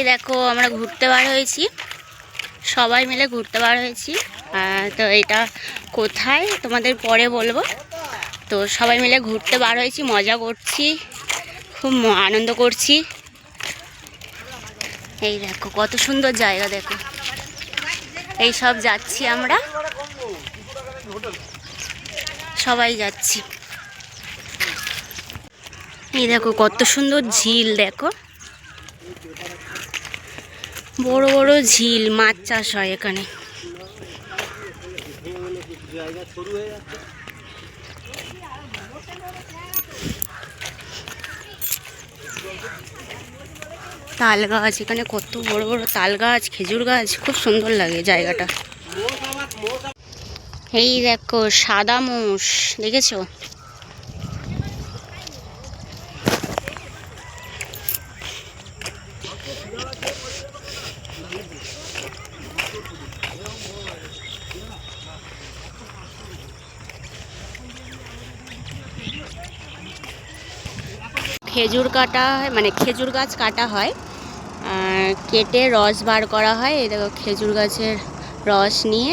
এই দেখো, আমরা ঘুরতে বার হয়েছি। সবাই মিলে ঘুরতে বার হয়েছি। তো এটা কোথায়? তোমাদের পরে বলব। তো সবাই মিলে ঘুরতে বার হয়েছি, মজা করছি, খুব আনন্দ করছি। এই দেখো, কত সুন্দর জায়গা দেখো। এই সব যাচ্ছি আমরা। সবাই যাচ্ছি। এই দেখো, কত সুন্দর ঝিল দেখো। বড় বড় ঝিল, মাছ চাষ হয় এখানে। তাল গাছ এখানে কত বড় বড় তাল গাছ খেজুর গাছ, খুব সুন্দর লাগে জায়গাটা। এই দেখো, সাদা মোষ, দেখেছ? খেজুর কাটা হয় মানে খেজুর গাছ কাটা হয়। আর কেটে রস বার করা হয় এই দেখো খেজুর গাছের রস নিয়ে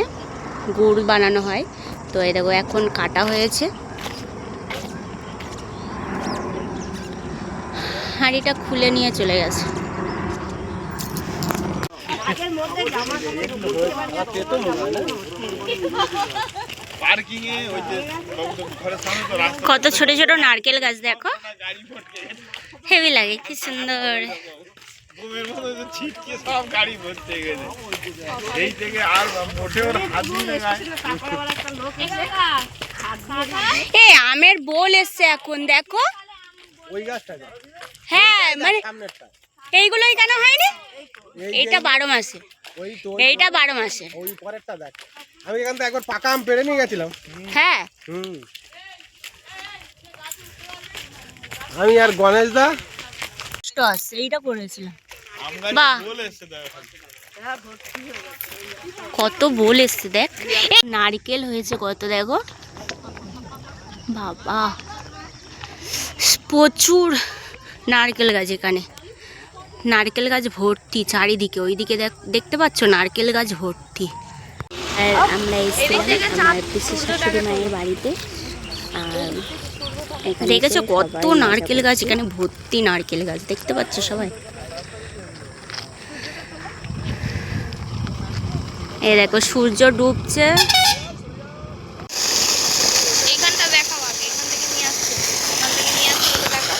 গুড় বানানো হয়। তো এই দেখো এখন কাটা হয়েছে। হাঁড়িটা খুলে নিয়ে চলে গেছে। পার্কিং এ ওই যে ঘরের সামনে তো রাস্তা কত ছোট ছোট নারকেল গাছ দেখো। হেভি লাগে কি সুন্দর। ঘুমের মধ্যে তো ছিটকে সব গাড়ি ভর্তি গেছে। এই থেকে আর মোটে হাত দিলে এ আমের বোল এসছে এখন দেখো। ওই গাছটা হ্যাঁ মানে এইগুলোই কেন হয়নি? এইটা বারো মাসে। এইটা বারো মাসে। ওই পরেরটা দেখ। আমি এখান থেকে একবার পাকা আম পেড়ে নিয়ে গেছিলাম। হ্যাঁ। হুম। আমি আর গণেশ দা। টস এইটা করেছিলাম বাহ। কত বোল এসছে দেখ। নারকেল হয়েছে কত দেখো। বাবা। প্রচুর নারকেল গাছ এখানে। নারকেল গাছ ভর্তি চারিদিকে। ওইদিকে দেখ- দেখতে পাচ্ছ নারকেল গাছ ভর্তি। আর আমরা এসেছিলাম আমার পিসি শাশুড়ি মায়ের বাড়িতে। আর দেখেছ কত নারকেল গাছ এখানে ভর্তি নারকেল গাছ দেখতে পাচ্ছ সবাই? এ দেখো সূর্য ডুবছে। এইখানটা দেখাও আগে এখান থেকে নিয়ে আসছে এখান থেকে নিয়ে আসছে ওটা দেখাও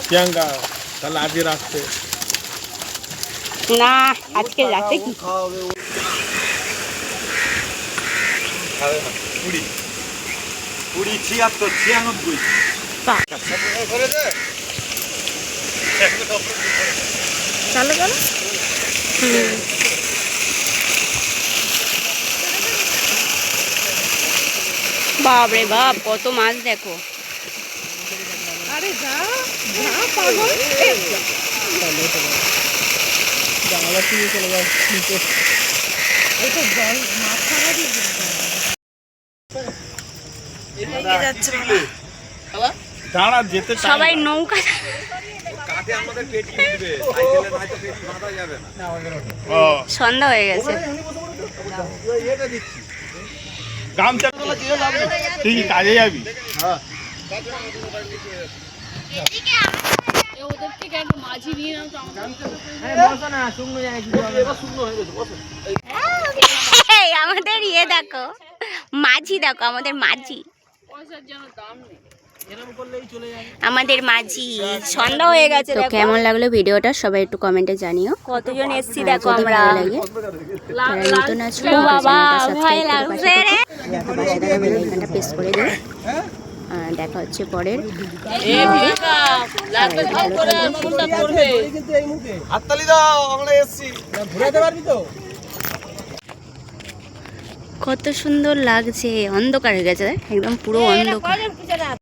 প্রিয়াঙ্কা তাহলে আজকে রাখতে। না আজকে রাতে কি? কুড়ি। কুড়ি ছিয়াত্তর ছিয়ানব্বই। চলো চলো বাপরে বাপ কত মাছ দেখো। দাঁড়া। যেতে সবাই নৌকা সন্ধ্যা হয়ে গেছে। গামছা তুই কি কাজে যাবি? আমাদের ইয়ে দেখো। মাঝি দেখো আমাদের মাঝি। পয়সার যেন দাম নেই। আমাদের মাঝি সন্ধ্যা হয়ে গেছে তো কেমন লাগল ভিডিওটা? সবাই একটু কমেন্টে জানিও। কতজন এসছি দেখো আমরা। লাগে যারা নতুন আছো? বাবা ভয় লাগছে রে। পাশে থাকা বেল প্রেস করে দিও। দেখা হচ্ছে পরের কত সুন্দর লাগছে। অন্ধকার হয়ে গেছে একদম পুরো অন্ধকার।